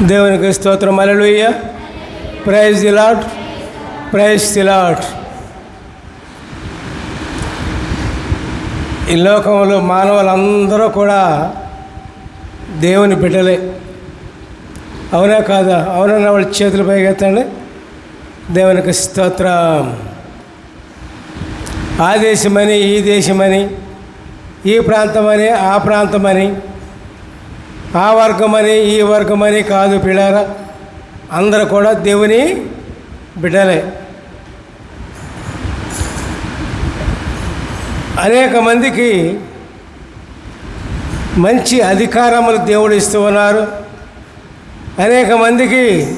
దేవునికి స్తోత్రం alleluia praise the Lord praise the Lord ఈ లోకంలో మానవులందరూ కూడా దేవుని బిడ్డలే. అవునా కాదా? అవునన్న వాళ్ళ చేతులు పైకెత్తండి. దేవునికి స్తోత్రం. ఆ దేశమని ఈ దేశమని ఈ ప్రాంతమని ఆ ప్రాంతమని ఆ వర్గమని ఈ వర్గమని కాదు పిల్లరా. అందరూ కూడా దేవుని బిడ్డలే. అనేక మందికి మంచి అధికారములు దేవుడు ఇస్తూ ఉన్నారు. అనేక మందికి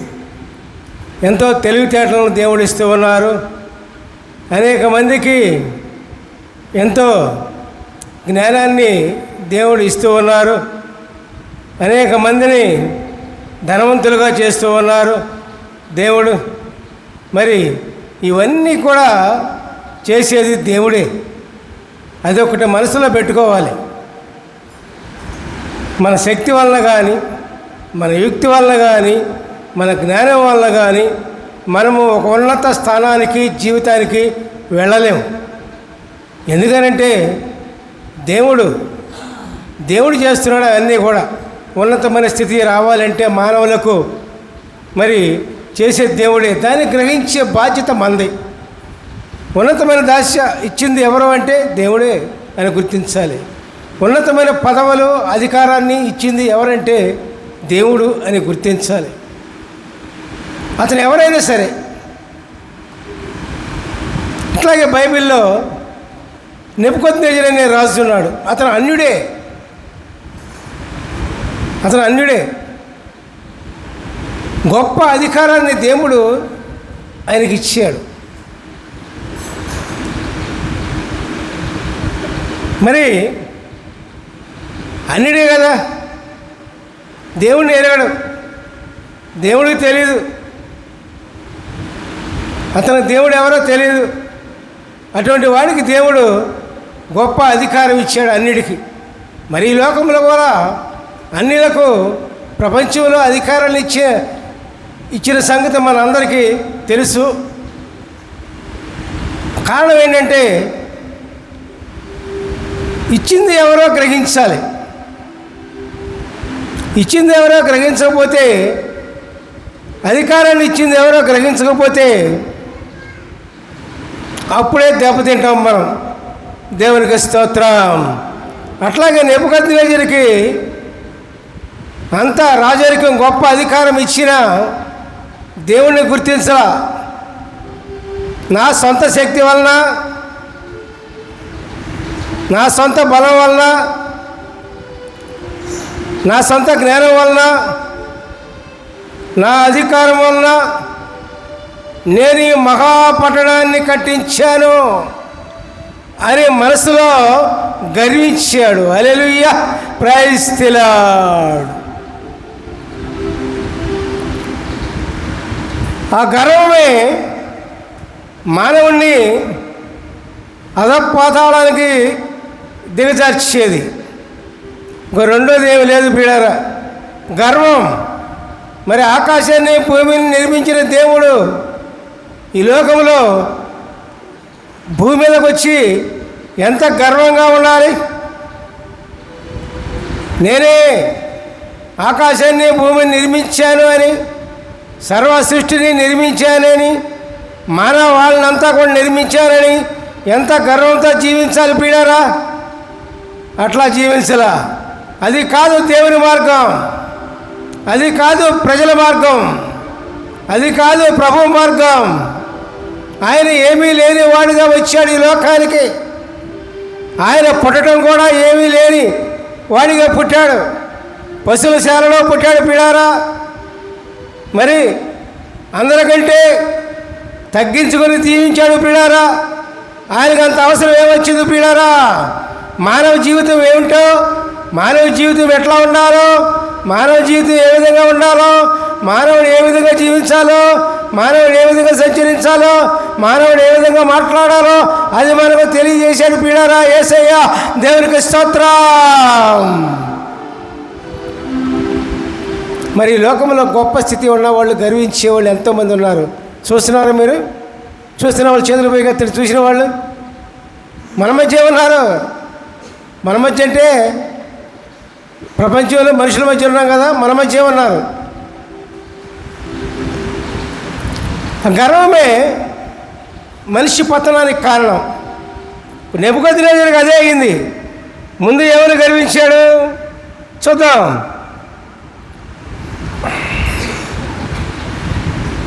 ఎంతో తెలివితేటలను దేవుడు ఇస్తూ ఉన్నారు. అనేక మందికి ఎంతో జ్ఞానాన్ని దేవుడు ఇస్తూ ఉన్నారు. అనేక మందిని ధనవంతులుగా చేస్తూ ఉన్నారు. దేవుడు మరి ఇవన్నీ కూడా చేసేది దేవుడే. అదొకటి మనసులో పెట్టుకోవాలి. మన శక్తి వలన కానీ మన యుక్తి వలన కానీ మన జ్ఞానం వలన కానీ మనము ఒక ఉన్నత స్థానానికి జీవితానికి వెళ్ళలేము. ఎందుకనంటే దేవుడు దేవుడు చేస్తున్నాడు అన్నీ కూడా. ఉన్నతమైన స్థితి రావాలంటే మానవులకు మరి చేసే దేవుడే. దాన్ని గ్రహించే బాధ్యత మంది. ఉన్నతమైన దాస్య ఇచ్చింది ఎవరు అంటే దేవుడే అని గుర్తించాలి. ఉన్నతమైన పదవులు అధికారాన్ని ఇచ్చింది ఎవరంటే దేవుడు అని గుర్తించాలి. అతను ఎవరైనా సరే అట్లాగే బైబిల్లో నెప్పుకొత్నేజర్ అనే రాజు ఉన్నాడు. అతను అన్యుడే. అతను అన్యుడే. గొప్ప అధికారాన్ని దేవుడు ఆయనకి ఇచ్చాడు. మరి అన్నిడే కదా? దేవుడిని ఎరగడం. దేవుడికి తెలియదు అతను దేవుడు ఎవరో తెలియదు అటువంటి వాడికి దేవుడు గొప్ప అధికారం ఇచ్చాడు అన్నిటికీ మరి ఈ లోకంలో కూడా అన్నిలకు ప్రపంచంలో అధికారాలు ఇచ్చే ఇచ్చిన సంగతి మనందరికీ తెలుసు. కారణం ఏంటంటే ఇచ్చింది ఎవరో గ్రహించాలి. ఇచ్చింది ఎవరో గ్రహించకపోతే అధికారాన్ని ఇచ్చింది ఎవరో గ్రహించకపోతే అప్పుడే దెబ్బతింటాం మనం. దేవునికి స్తోత్రం. అట్లాగే నెప్పుకొద్దికి అంత రాజరికం గొప్ప అధికారం ఇచ్చిన దేవుణ్ణి గుర్తించలా నా సొంత శక్తి వలన నా సొంత బలం వలన నా సొంత జ్ఞానం వలన నా అధికారం వలన నేను ఈ మహాపట్టణాన్ని కట్టించాను అని మనసులో గర్వించాడు. అలెలుయ్య ప్రైస్తిలాడు ఆ గర్వమే మానవుణ్ణి అధపాతాళానికి దిగజార్చేది. ఇంకో రెండోది ఏమి లేదు పీడారా గర్వం. మరి ఆకాశాన్ని భూమిని నిర్మించిన దేవుడు ఈ లోకంలో భూమి మీదకి వచ్చి ఎంత గర్వంగా ఉండాలి? నేనే ఆకాశాన్ని భూమిని నిర్మించాను అని సర్వ సృష్టిని నిర్మించానని మానవ వాళ్ళనంతా కూడా నిర్మించానని ఎంత గర్వంతో జీవించాలి పీడారా అట్లా జీవించలా. అది కాదు దేవుని మార్గం. అది కాదు ప్రజల మార్గం. అది కాదు ప్రభు మార్గం. ఆయన ఏమీ లేని వాడిగా వచ్చాడు ఈ లోకానికి. ఆయన పుట్టడం కూడా ఏమీ లేని వాడిగా పుట్టాడు. పశువుల శాలలో పుట్టాడు పిడారా మరి అందరికంటే తగ్గించుకొని తీయించాడు పీడారా ఆయనకు అంత అవసరం ఏమొచ్చింది పీడారా మానవ జీవితం ఏమిటో మానవ జీవితం ఎట్లా ఉండాలో మానవ జీవితం ఏ విధంగా ఉండాలో మానవుడు ఏ విధంగా జీవించాలో మానవుడు ఏ విధంగా సంచరించాలో మానవుడు ఏ విధంగా మాట్లాడాలో అది మనకు తెలియజేశాడు పీడారా ఏసయ్య దేవునికి స్తోత్రం. మరి లోకంలో గొప్ప స్థితి ఉన్న వాళ్ళు గర్వించే వాళ్ళు ఎంతోమంది ఉన్నారు. చూస్తున్నారా మీరు? చూస్తున్న వాళ్ళు చేతులు పోయి కత్తి చూసిన వాళ్ళు? మన మధ్య ఉన్నారు. మన మధ్య అంటే ప్రపంచంలో మనుషుల మధ్య ఉన్నాం కదా మన మధ్య ఉన్నారు. గర్వమే మనిషి పతనానికి కారణం. నెప్పుకొద్దిరేజరికి అదే అయింది. ముందు ఎవరు గర్వించాడు? చూద్దాం.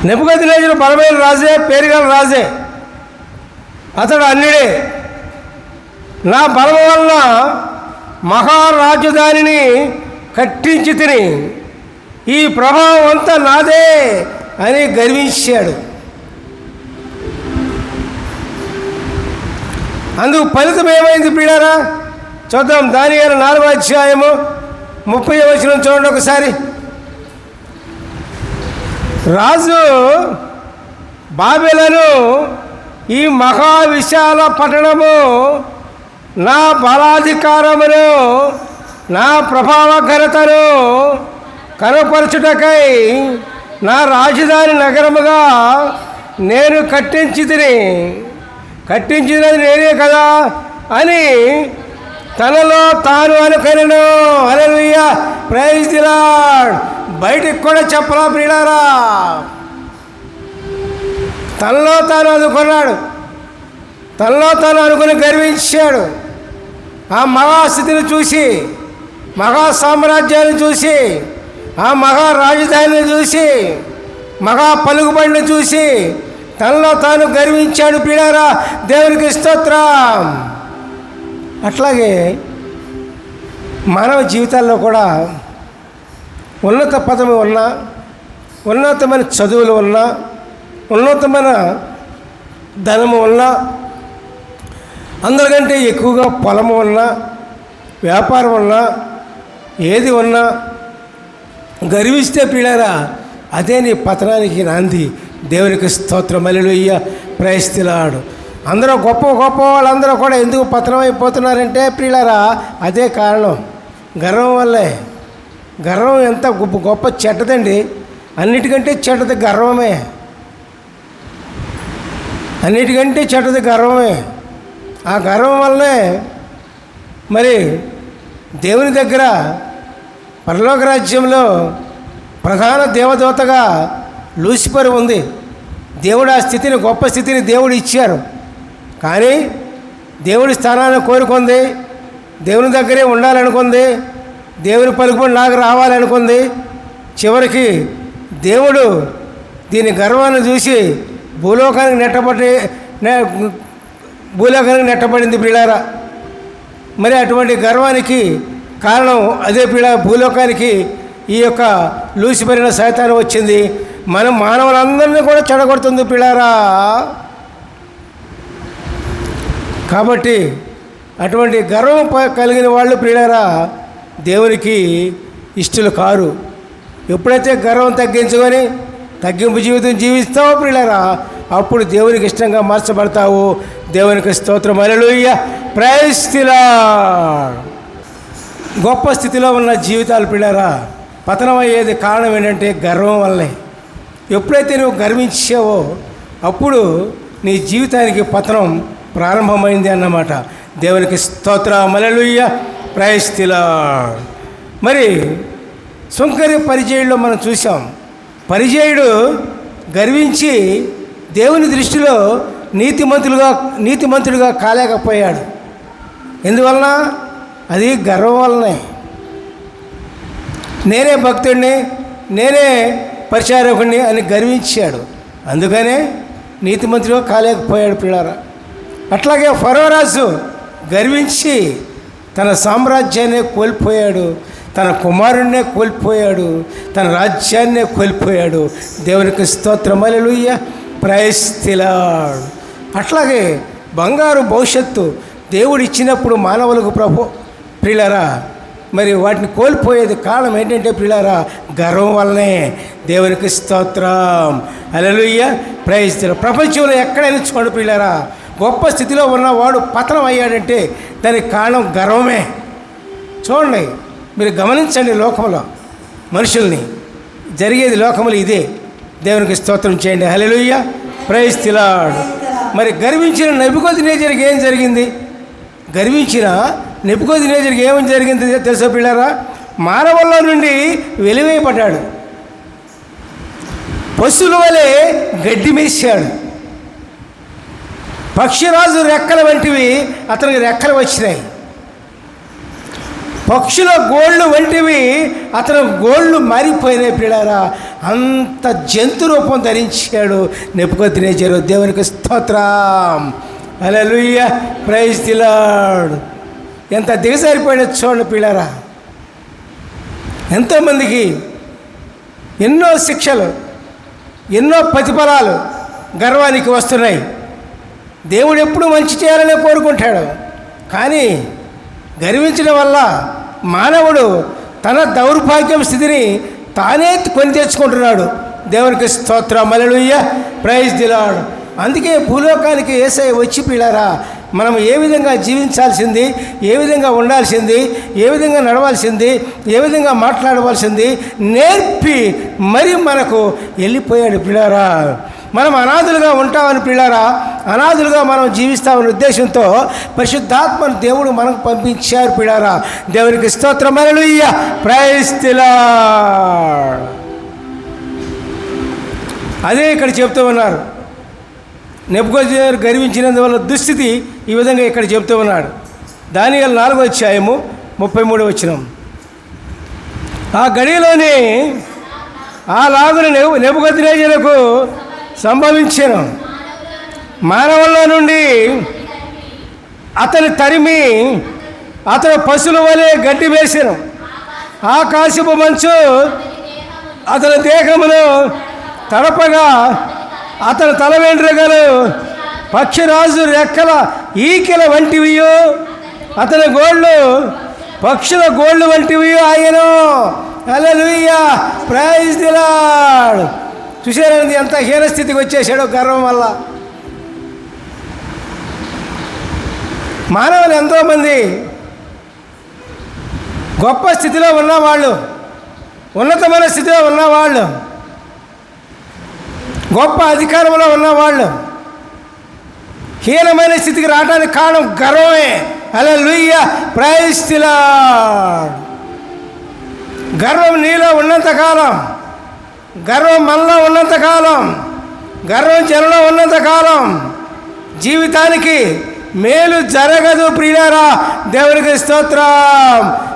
నెప్పుకొద్దిరేజుడు బలమైన రాజే పేరుగల రాజే. అతడు అన్నిడే నా బలం వల్ల మహారాజధానిని కట్టించి తిని ఈ ప్రభావం అంతా నాదే అని గర్వించాడు. అందుకు ఫలితం ఏమైంది పీడారా చూద్దాం. దాని గారు నాలుగో అధ్యాయము ముప్పై వచ్చిన చూడండి ఒకసారి. రాజు బాబెలను ఈ మహా విశాల పట్టణము నా బలాధికారమును నా ప్రభావ ఘనతను కనపరచుటకై నా రాజధాని నగరముగా నేను కట్టించితిని. కట్టించినది నేనే కదా అని తనలో తాను అనుకరిను. అలలుయ్య ప్రైజ్ బయటికి కూడా చెప్పలా ప్రియులారా? తనలో తాను అనుకున్నాడు. తనలో తాను అనుకుని గర్వించాడు. ఆ మహాస్థితిని చూసి మహా సామ్రాజ్యాన్ని చూసి ఆ మహా రాజధానిని చూసి మహా పలుకుబడిని చూసి తనలో తాను గర్వించాడు పీడారా దేవునికి స్తోత్రం. అట్లాగే మానవ జీవితాల్లో కూడా ఉన్నత పదవి ఉన్నా ఉన్నతమైన చదువులు ఉన్నా ఉన్నతమైన ధనము ఉన్నా అందరికంటే ఎక్కువగా పొలము ఉన్నా వ్యాపారం ఉన్నా ఏది ఉన్నా గర్విస్తే పిల్లరా అదే నీ పతనానికి నాంది. దేవునికి స్తోత్రం. అల్లుయ్య ప్రయస్తిలాడు అందరూ గొప్ప గొప్ప వాళ్ళందరూ కూడా ఎందుకు పతనం అయిపోతున్నారంటే ప్రియులారా అదే కారణం. గర్వం వల్లే. గర్వం ఎంత గొప్ప గొప్ప చెడ్డదండి. అన్నిటికంటే చెడ్డది గర్వమే. అన్నిటికంటే చెడ్డది గర్వమే. ఆ గర్వం వల్లనే మరి దేవుని దగ్గర పరలోక రాజ్యంలో ప్రధాన దేవదూతగా లూసిఫర్ ఉంది. దేవుడు ఆ స్థితిని గొప్ప స్థితిని దేవుడు ఇచ్చారు. కానీ దేవుడి స్థానాన్ని కోరుకుంది. దేవుని దగ్గరే ఉండాలనుకుంది. దేవుని పలుకుబడి నాకు రావాలనుకుంది. చివరికి దేవుడు దీని గర్వాన్ని చూసి భూలోకానికి నెట్టబడి భూలోకానికి నెట్టబడింది పిల్లారా మరి అటువంటి గర్వానికి కారణం అదే పిల్ల భూలోకానికి ఈ యొక్క లూసిపరిన సైతానం వచ్చింది. మనం మానవులందరినీ కూడా చెడగొడుతుంది పిల్లారా కాబట్టి అటువంటి గర్వం కలిగిన వాళ్ళు పిల్లారా దేవునికి ఇష్టలు కారు. ఎప్పుడైతే గర్వం తగ్గించుకొని తగ్గింపు జీవితం జీవిస్తావో పిల్లరా అప్పుడు దేవునికి ఇష్టంగా మార్చబడతావు. దేవునికి స్తోత్రం. అలలుయ్య ప్రైస్తిలా గొప్ప స్థితిలో ఉన్న జీవితాలు పిల్లరా పతనం అయ్యేది కారణం ఏంటంటే గర్వం వల్లే ఎప్పుడైతే నువ్వు గర్వించావో అప్పుడు నీ జీవితానికి పతనం ప్రారంభమైంది అన్నమాట. దేవునికి స్తోత్ర. మలలుయ్య ప్రయస్తిలా మరి సుంకరి పరిచయుడులో మనం చూసాం పరిచయుడు గర్వించి దేవుని దృష్టిలో నీతిమంతులుగా నీతిమంతుడిగా కాలేకపోయాడు. ఎందువలన? అది గర్వం వలనే. నేనే భక్తుడిని నేనే పరిచారకుడిని అని గర్వించాడు. అందుకనే నీతిమంతుడిగా కాలేకపోయాడు పిల్లారా. అట్లాగే ఫరోరాజు గర్వించి తన సామ్రాజ్యాన్నే కోల్పోయాడు తన కుమారుణ్ణే కోల్పోయాడు తన రాజ్యాన్నే కోల్పోయాడు. దేవునికి స్తోత్రమలుయ్య ప్రయస్తిలాడు అట్లాగే బంగారు భవిష్యత్తు దేవుడు ఇచ్చినప్పుడు మానవులకు ప్రభు ప్రిలరా మరి వాటిని కోల్పోయేది కారణం ఏంటంటే ప్రియులారా గర్వం వల్లనే దేవునికి స్తోత్రం. అలలుయ్య ప్రయత్నం ప్రపంచంలో ఎక్కడైనా చూడండి ప్రియులారా గొప్ప స్థితిలో ఉన్నవాడు పతనం అయ్యాడంటే దానికి కారణం గర్వమే. చూడండి మీరు గమనించండి లోకంలో మనుషుల్ని. జరిగేది లోకములు ఇదే. దేవునికి స్తోత్రం చేయండి. హలెలుయ్య ప్రైజ్ తిలాడు మరి గర్వించిన నెప్పుకొద్ది నేచర్కి ఏం జరిగింది? గర్వించిన నెప్పుకొద్ది నేచర్కి ఏమని జరిగింది తెలుసా పిల్లరా? మానవుల్లో నుండి వెలివేయబడ్డాడు. పశువుల వలె గడ్డి మేసాడు పక్షిరాజు రెక్కల వంటివి అతనికి రెక్కలు వచ్చినాయి. పక్షుల గోళ్ళు వంటివి అతను గోళ్ళు మారిపోయినాయి పిల్లారా. అంత జంతు రూపం ధరించాడు నెప్పుకొత్తినేచారు దేవునికి స్తోత్రం. అలలుయ్య ప్రైజ్ తిలాడు ఎంత దిగజారిపోయిన చూడండి పిల్లారా. ఎంతోమందికి ఎన్నో శిక్షలు ఎన్నో ప్రతిఫలాలు గర్వానికి వస్తున్నాయి. దేవుడు ఎప్పుడు మంచి చేయాలనే కోరుకుంటాడు. కానీ గర్వించడం వల్ల మానవుడు తన దౌర్భాగ్యం స్థితిని తానే కొని తెచ్చుకుంటున్నాడు. దేవునికి స్తోత్ర. మలలుయ్య ప్రైజ్ దిలాడు అందుకే భూలోకానికి ఏసై వచ్చి పిల్లరా మనం ఏ విధంగా జీవించాల్సింది ఏ విధంగా ఉండాల్సింది ఏ విధంగా నడవాల్సింది ఏ విధంగా మాట్లాడవలసింది నేర్పి మరి మనకు వెళ్ళిపోయాడు పిల్లరా. మనం అనాథులుగా ఉంటామని పిల్లారా అనాథులుగా మనం జీవిస్తామనే ఉద్దేశంతో పరిశుద్ధాత్మను దేవుడు మనకు పంపించారు పిల్లారా. దేవునికి స్తోత్రం మరలుయ్య ప్రయస్తిలా అదే ఇక్కడ చెప్తూ ఉన్నారు. నెప్పుకొచ్చారు గర్వించినందువల్ల దుస్థితి ఈ విధంగా ఇక్కడ చెప్తూ ఉన్నాడు. దాని నాలుగో అధ్యాయము ముప్పై మూడు వచ్చినాం ఆ గడిలోనే ఆ లాగున నెబు సంభవించాను మానవుల్లో నుండి అతని తరిమి అతను పశువుల వలె గడ్డి వేసాను ఆకాశపు మంచు అతని దేహమును తడపగా అతని తల వెంట్రుకలు పక్షిరాజు రెక్కల ఈకెల వంటివియో అతని గోళ్ళు పక్షుల గోళ్ళు వంటివి ఆయన. అలలుయ్యా ప్రైజ్ దిలాడ్ చూసారండి ఎంత హీనస్థితికి వచ్చేసాడో గర్వం వల్ల. మానవులు ఎంతోమంది గొప్ప స్థితిలో ఉన్నవాళ్ళు ఉన్నతమైన స్థితిలో ఉన్నవాళ్ళు గొప్ప అధికారంలో ఉన్నవాళ్ళు హీనమైన స్థితికి రావడానికి కారణం గర్వమే. అలా లూయ ప్రయస్తిలా గర్వం నీలో ఉన్నంతకాలం గర్వం మనలో ఉన్నంతకాలం గర్వం జనంలో ఉన్నంతకాలం జీవితానికి మేలు జరగదు ప్రియారా దేవునికి స్తోత్రం.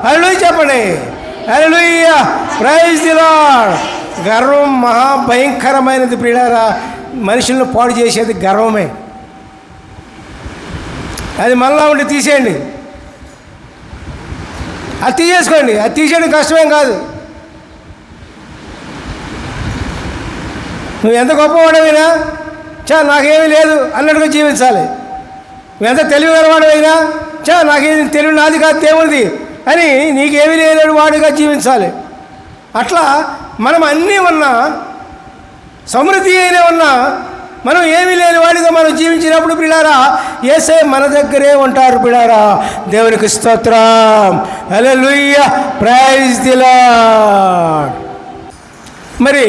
అల్లు చెప్పండి. అల్లుయ్య ప్రైజ్ ది గర్వం మహాభయంకరమైనది ప్రియారా మనుషులను పాడు చేసేది గర్వమే. అది మనలో ఉండి తీసేయండి. అది తీసేసుకోండి. అది తీసేయడం కష్టమేం కాదు. నువ్వు ఎంత గొప్పవాడమైనా చా నాకేమీ లేదు అన్నట్టుగా జీవించాలి. నువ్వు ఎంత తెలివిగలవాడమైనా చా నాకేది తెలివి నాది కాదు దేవుడిది అని నీకేమీ లేని వాడిగా జీవించాలి. అట్లా మనం అన్నీ ఉన్నా సమృద్ధి అయిన ఉన్నా మనం ఏమీ లేని వాడిగా మనం జీవించినప్పుడు పిల్లారా ఏసే మన దగ్గరే ఉంటారు పిల్లారా. దేవునికి స్తోత్రం. హలో లూయ ప్రైజ్ దిలా మరి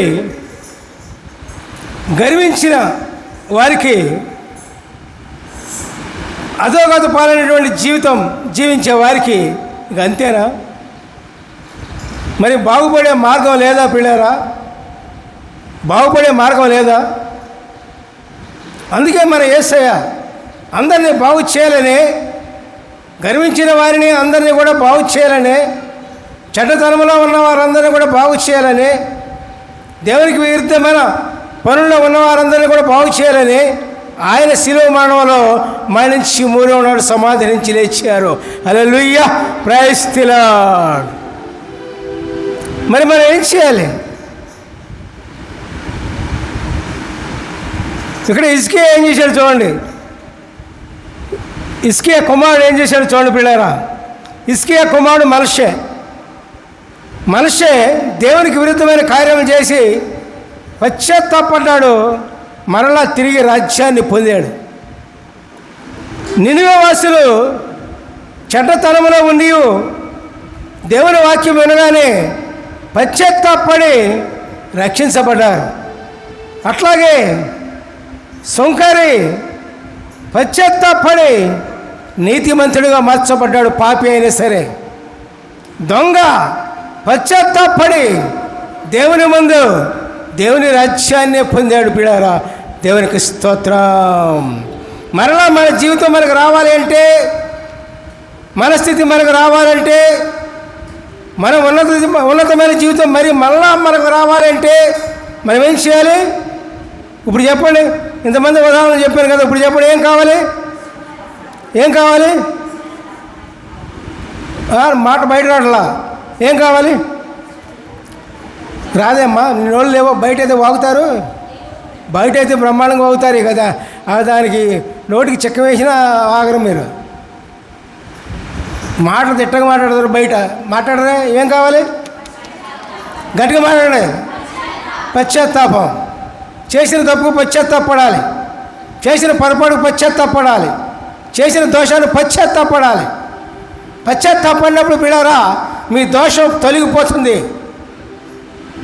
గర్వించిన వారికి అధోగత పాలైనటువంటి జీవితం జీవించే వారికి ఇక అంతేనా? మరి బాగుపడే మార్గం లేదా పిల్లరా? బాగుపడే మార్గం లేదా? అందుకే మన ఏసయ్య అందరినీ బాగు చేయాలని గర్వించిన వారిని అందరినీ కూడా బాగు చేయాలని చెడ్డతనంలో ఉన్న వారందరినీ కూడా బాగు చేయాలని దేవునికి విరుద్ధమైన పనుల్లో ఉన్న వారందరినీ కూడా బాగు చేయాలని ఆయన శిలువ మరణంలో మరణించి మూడో నాడు సమాధి నుంచి లేచారు. అలా లుయ్య ప్రయస్తిలాడు మరి మనం ఏం చేయాలి? ఇక్కడ ఇసుకే ఏం చేశాడు చూడండి. ఇసుకే కుమారుడు ఏం చేశాడు చూడండి పిల్లారా. ఇసుకే కుమారుడు మనుషే మనిషే దేవునికి విరుద్ధమైన కార్యం చేసి పశ్చాత్తాపడ్డాడు మరలా తిరిగి రాజ్యాన్ని పొందాడు. నినివేవాసులు చెడ్డతనంలో ఉండి దేవుని వాక్యం వినగానే పశ్చాత్తాపడి రక్షించబడ్డారు. అట్లాగే సొంకరి పశ్చాత్తాపడి నీతిమంతుడిగా మార్చబడ్డాడు పాపి అయినా సరే. దొంగ పశ్చాత్తాపడి దేవుని ముందు దేవుని రాజ్యాన్ని పొందాడు పిడారా దేవునికి స్తోత్రం. మరలా మన జీవితం మనకు రావాలి అంటే మన స్థితి మనకు రావాలంటే మనం ఉన్నత ఉన్నతమైన జీవితం మరి మళ్ళా మనకు రావాలంటే మనం ఏం చేయాలి? ఇప్పుడు చెప్పండి. ఇంతమంది ఉదాహరణ చెప్పాను కదా ఇప్పుడు చెప్పండి. ఏం కావాలి? ఏం కావాలి? మాట బయట రావట్లా ఏం కావాలి? రాదేమ్మా నోళ్ళు లేవో బయట అయితే వాగుతారు? బయట అయితే బ్రహ్మాండంగా వాగుతారు కదా ఆ దానికి నోటికి చెక్క వేసినా ఆగరు మీరు. మాటలు తిట్టగా మాట్లాడతారు బయట. మాట్లాడరా? ఏం కావాలి? గట్టిగా మాట్లాడే పశ్చాత్తాపం. చేసిన తప్పుకు పశ్చాత్తాపడాలి. చేసిన పొరపాటుకు పశ్చాత్తాపడాలి. చేసిన దోషాన్ని పశ్చాత్తాపడాలి. పశ్చాత్తాపడినప్పుడు పిల్లరా మీ దోషం తొలగిపోతుంది.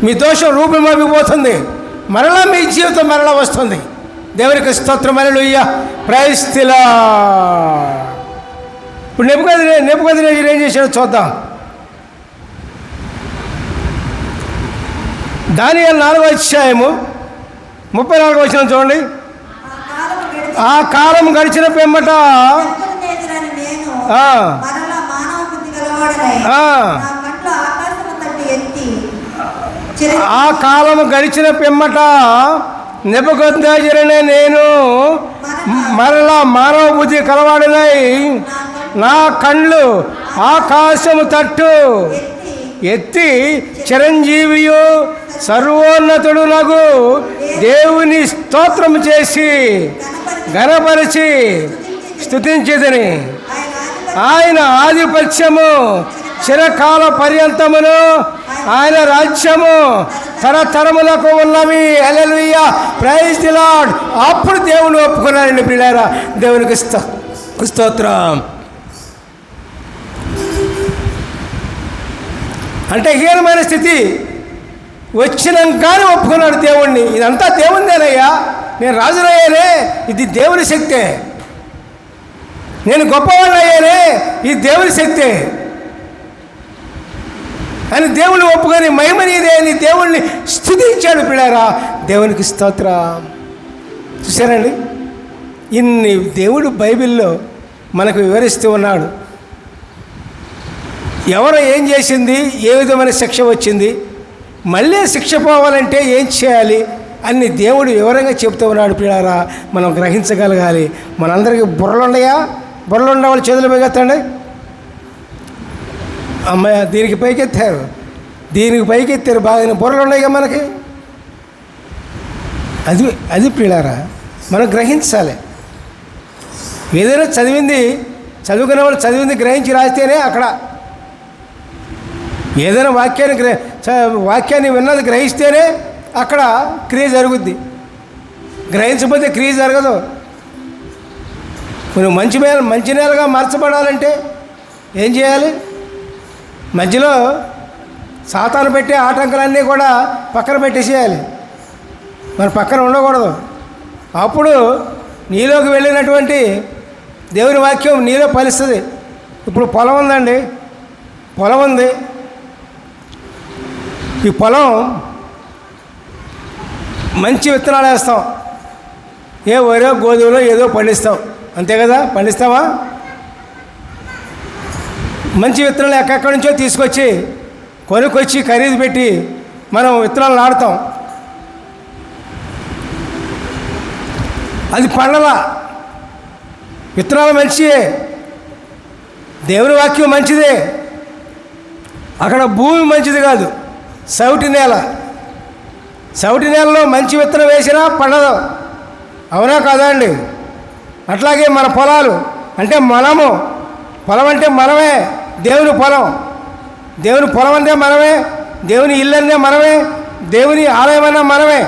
మీ దోషం రూపమాగిపోతుంది మరలా మీ జీవితం మరలా వస్తుంది. దేవునికి స్తోత్రం అలెలుయ్య ప్రైస్తిలా ఇప్పుడు నెప్పుకొది నెప్పుకొది ఏం చేశాడో చూద్దాం. దాని నాలుగో అధ్యాయము ముప్పై నాలుగు వచ్చిన చూడండి. ఆ కాలం గడిచి గడిచిన పిమ్మట జగత్తు నేదురని నేను ఆ. మరలా మానవ బుద్ధి గలవాడనై ఆ. నా కంట్లో ఆకాశము తట్టు ఎత్తి చిర- ఆ కాలం గడిచిన పిమ్మట నెపకొద్దాజరనే నేను మరలా. మానవ బుద్ధి కలవాడినై. నా కళ్ళు ఆకాశము తట్టు. ఎత్తి. చిరంజీవియు సర్వోన్నతుడు నగు దేవుని స్తోత్రము చేసి గణపరిచి స్థుతించేదని ఆయన ఆయన ఆధిపత్యం ఆధిపత్యము. చిరకాల పర్యంతమును ఆయన రాజ్యము తరతరములకు ఉన్నవి. ఎలలుయ్య ప్రైజ్ ది లార్డ్ అప్పుడు దేవుని ఒప్పుకున్నారండి పిల్లారా దేవునికి స్తోత్రం. అంటే హీనమైన స్థితి. వచ్చినాకనే ఒప్పుకున్నాడు దేవుణ్ణి. ఇదంతా దేవుందేనయ్యా నేను రాజునయ్యానే. ఇది దేవుని శక్తే. నేను గొప్పవాడిని అయ్యానే. ఇది దేవుని శక్తే. అని దేవుని ఒప్పుకొని మహిమనీదే అని దేవుణ్ణి స్థుతించాడు పిడారా దేవునికి స్తోత్ర. చూసారండి ఇన్ని దేవుడు బైబిల్లో మనకు వివరిస్తూ ఉన్నాడు. ఎవరు ఏం చేసింది? ఏ విధమైన శిక్ష వచ్చింది? మళ్ళీ శిక్ష పోవాలంటే ఏం చేయాలి? అన్ని దేవుడు వివరంగా చెప్తూ ఉన్నాడు పిల్లారా. మనం గ్రహించగలగాలి. మనందరికీ బుర్రలు ఉన్నాయా? బుర్రలు ఉన్న వాళ్ళు చేతులు పైకెత్తండి అమ్మాయి దీనికి పైకెత్తారు. దీనికి పైకెత్తారు. బాగా బుర్రలు ఉన్నాయి కదా మనకి. అది అది పిల్లారా మనం గ్రహించాలి. ఏదైనా చదివింది చదువుకునే వాళ్ళు చదివింది గ్రహించి రాస్తేనే అక్కడ. ఏదైనా వాక్యాన్ని గ్రహ చ- వాక్యాన్ని విన్నది గ్రహిస్తేనే అక్కడ క్రియ జరుగుద్ది. గ్రహించకపోతే క్రియ జరగదు. నువ్వు మంచి మేల మంచి నేలగా మార్చబడాలంటే ఏం చేయాలి? మధ్యలో సాతాను పెట్టే ఆటంకాలన్నీ కూడా పక్కన పెట్టేసేయాలి. మరి పక్కన ఉండకూడదు. అప్పుడు నీలోకి వెళ్ళినటువంటి దేవుని వాక్యం నీలో ఫలిస్తుంది. ఇప్పుడు పొలం ఉందండి. పొలం ఉంది. ఈ పొలం మంచి విత్తనాలు వేస్తాం. ఏ వరో గోధుమలో ఏదో పండిస్తాం. అంతే కదా? పండిస్తావా? మంచి విత్తనాలు ఎక్కడెక్కడి నుంచో తీసుకొచ్చి కొనుక్కొచ్చి ఖరీదు పెట్టి మనం విత్తనాలు నాటుతాం. అది పండల విత్తనాలు మంచియే. దేవుని వాక్యం మంచిదే. అక్కడ భూమి మంచిది కాదు. సౌటి నేల. సౌటి నేలలో మంచి విత్తనం వేసినా పండదు. అవునా కాదా అండి? అట్లాగే మన పొలాలు. అంటే మనము. పొలం అంటే మనమే. దేవుని పొలం. దేవుని పొలం అంటే మనమే దేవుని ఇల్లు అంటే మనమే దేవుని ఆలయం అన్నా మనమే.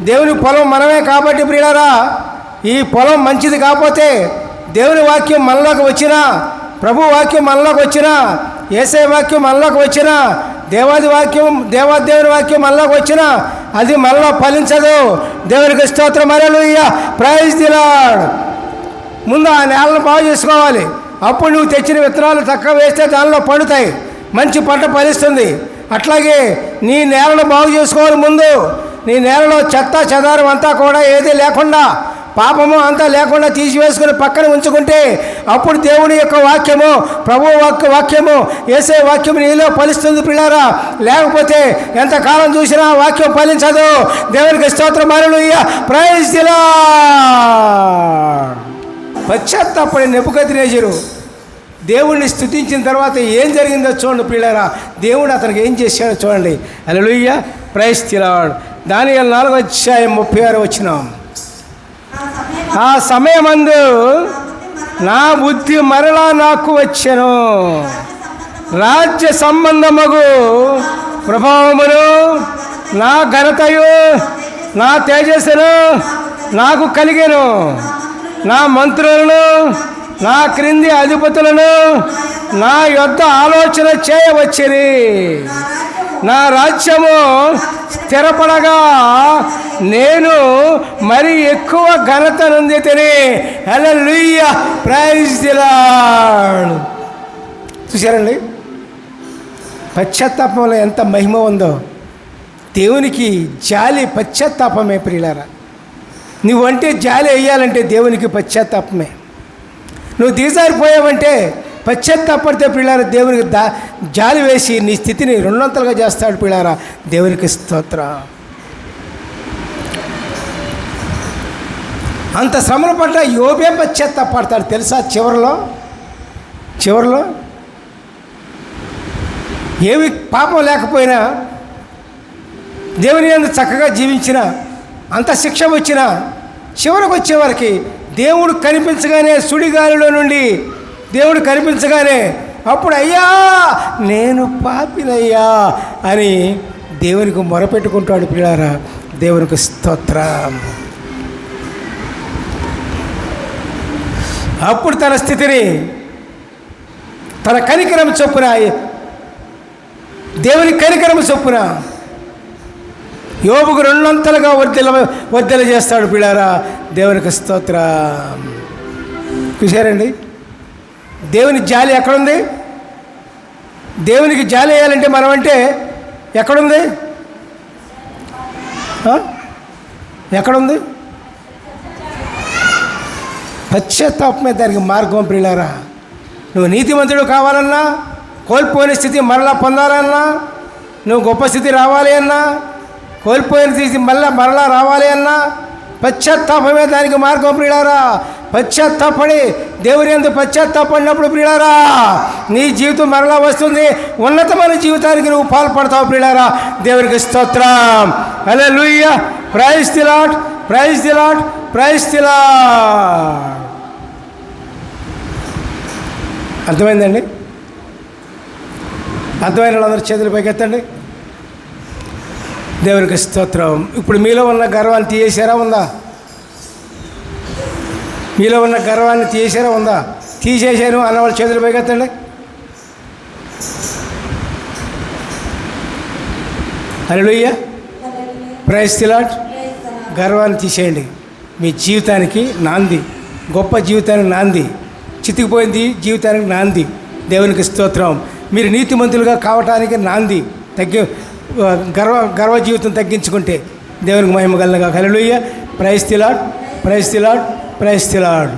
దేవుని పొలం మనమే కాబట్టి ప్రియులారా ఈ పొలం మంచిది కాకపోతే దేవుని వాక్యం మనలోకి వచ్చినా ప్రభు వాక్యం మనలోకి వచ్చినా ఏసే వాక్యం మనలోకి వచ్చినా దేవాది వాక్యం దేవాదేవుని వాక్యం మనలోకి వచ్చినా అది మనలో ఫలించదు. దేవునికి స్తోత్రం. అరలుయ్య ప్రైజ్ దిలాడ్ ముందు ఆ నేలను బాగు చేసుకోవాలి. అప్పుడు నువ్వు తెచ్చిన విత్తనాలు తక్కువ వేస్తే దానిలో పండుతాయి. మంచి పంట ఫలిస్తుంది. అట్లాగే నీ నేలను బాగు చేసుకోవాలి ముందు నీ నేలలో చెత్త చెదారం అంతా కూడా ఏది లేకుండా పాపము అంతా లేకుండా తీసివేసుకుని పక్కన ఉంచుకుంటే అప్పుడు దేవుని యొక్క వాక్యము ప్రభు వాక్య వాక్యము వేసే వాక్యం నీలో ఫలిస్తుంది పిల్లారా. లేకపోతే ఎంతకాలం చూసినా వాక్యం ఫలించదు. దేవునికి స్తోత్రం మరలు ప్రయత్నిలా పశ్చాత్తాపడి నెప్పుకతినేజరు దేవుణ్ణి స్థుతించిన తర్వాత ఏం జరిగిందో చూడండి పిల్లరా దేవుడు అతనికి ఏం చేశాడో చూడండి. అలలుయ్య ప్రయస్థిరాడు దాని నాలుగో అధ్యాయం ముప్పై ఆరు వచ్చినాం ఆ సమయం సమయమందు నా బుద్ధి మరలా నాకు వచ్చాను. రాజ్య సంబంధమగు ప్రభావమును నా ఘనతయు నా తేజస్సును నాకు కలిగాను. నా మంత్రులను నా క్రింది అధిపతులను నా యొక్క ఆలోచన చేయవచ్చిరి. నా రాజ్యము స్థిరపడగా నేను మరి ఎక్కువ ఘనత నుండి తిని హల్లెలూయా ప్రైజ్ చూశారండి? పశ్చాత్తాపంలో ఎంత మహిమ ఉందో. దేవునికి జాలి పశ్చాత్తాపమే ప్రియులారా. నువ్వంటే జాలి వేయాలంటే దేవునికి పశ్చాత్తాపమే. నువ్వు దిగజారిపోయావంటే పశ్చాత్తాపడితే పిల్లారా దేవునికి దా జాలి వేసి నీ స్థితిని రెండొంతలుగా చేస్తాడు పిల్లారా దేవునికి స్తోత్ర. అంత శ్రమలు పడ్డ యోబే పశ్చాత్తాపడతాడు తెలుసా చివరిలో? చివరిలో? ఏమి పాపం లేకపోయినా దేవుని యందు చక్కగా జీవించిన అంత శిక్ష వచ్చినా చివరికి వచ్చేవారికి దేవుడు కనిపించగానే సుడిగాలిలో నుండి దేవుడు కనిపించగానే అప్పుడు అయ్యా నేను పాపినయ్యా అని దేవునికి మొరపెట్టుకుంటాడు పిల్లారా దేవునికి స్తోత్రం. అప్పుడు తన స్థితిని తన కనికరం చొప్పున దేవుని కనికరం చొప్పున యోగుకు రెండొంతలుగా వర్ధల వర్ధల చేస్తాడు పిడారా దేవునికి స్తోత్ర. చూశారండి? దేవుని జాలి ఎక్కడుంది? దేవునికి జాలి వేయాలంటే మనం అంటే ఎక్కడుంది? ఎక్కడుంది? పశ్చాత్తాపమే దానికి మార్గం ప్రియులారా నువ్వు నీతిమంతుడు కావాలన్నా కోల్పోయిన స్థితి మరలా పొందాలన్నా నువ్వు గొప్ప స్థితి రావాలి అన్నా కోల్పోయిన స్థితి మళ్ళా మరలా రావాలి అన్నా? పశ్చాత్తాపమే దానికి మార్గం ప్రియులారా. పశ్చాత్తాపడి దేవుని ఎందుకు పశ్చాత్తాపడినప్పుడు ప్రియులారా నీ జీవితం మరలా వస్తుంది. ఉన్నతమైన జీవితానికి నువ్వు పాల్పడతావు ప్రియులారా. దేవునికి స్తోత్రం. Hallelujah praise the lord praise the lord praise the lord అర్థమైందండి? అర్థమైన వాళ్ళందరూ చేతులు పైకెత్తండి. దేవునికి స్తోత్రం. ఇప్పుడు మీలో ఉన్న గర్వాన్ని తీసేసారా ఉందా? మీలో ఉన్న గర్వాన్ని తీసేసారా ఉందా? తీసేసాను అన్న వాళ్ళ చేతులు పైకెత్తండి. అలలుయ్య ప్రైజ్ తిలాట్ గర్వాన్ని తీసేయండి. మీ జీవితానికి నాంది. గొప్ప జీవితానికి నాంది. చితికిపోయింది జీవితానికి నాంది. దేవునికి స్తోత్రం. మీరు నీతిమంతులుగా కావటానికి నాంది. తగ్గి గర్వ గర్వ జీవితం తగ్గించుకుంటే దేవునికి మహిమ గల్లగా కలలుయ్య praise the Lord praise the Lord praise the Lord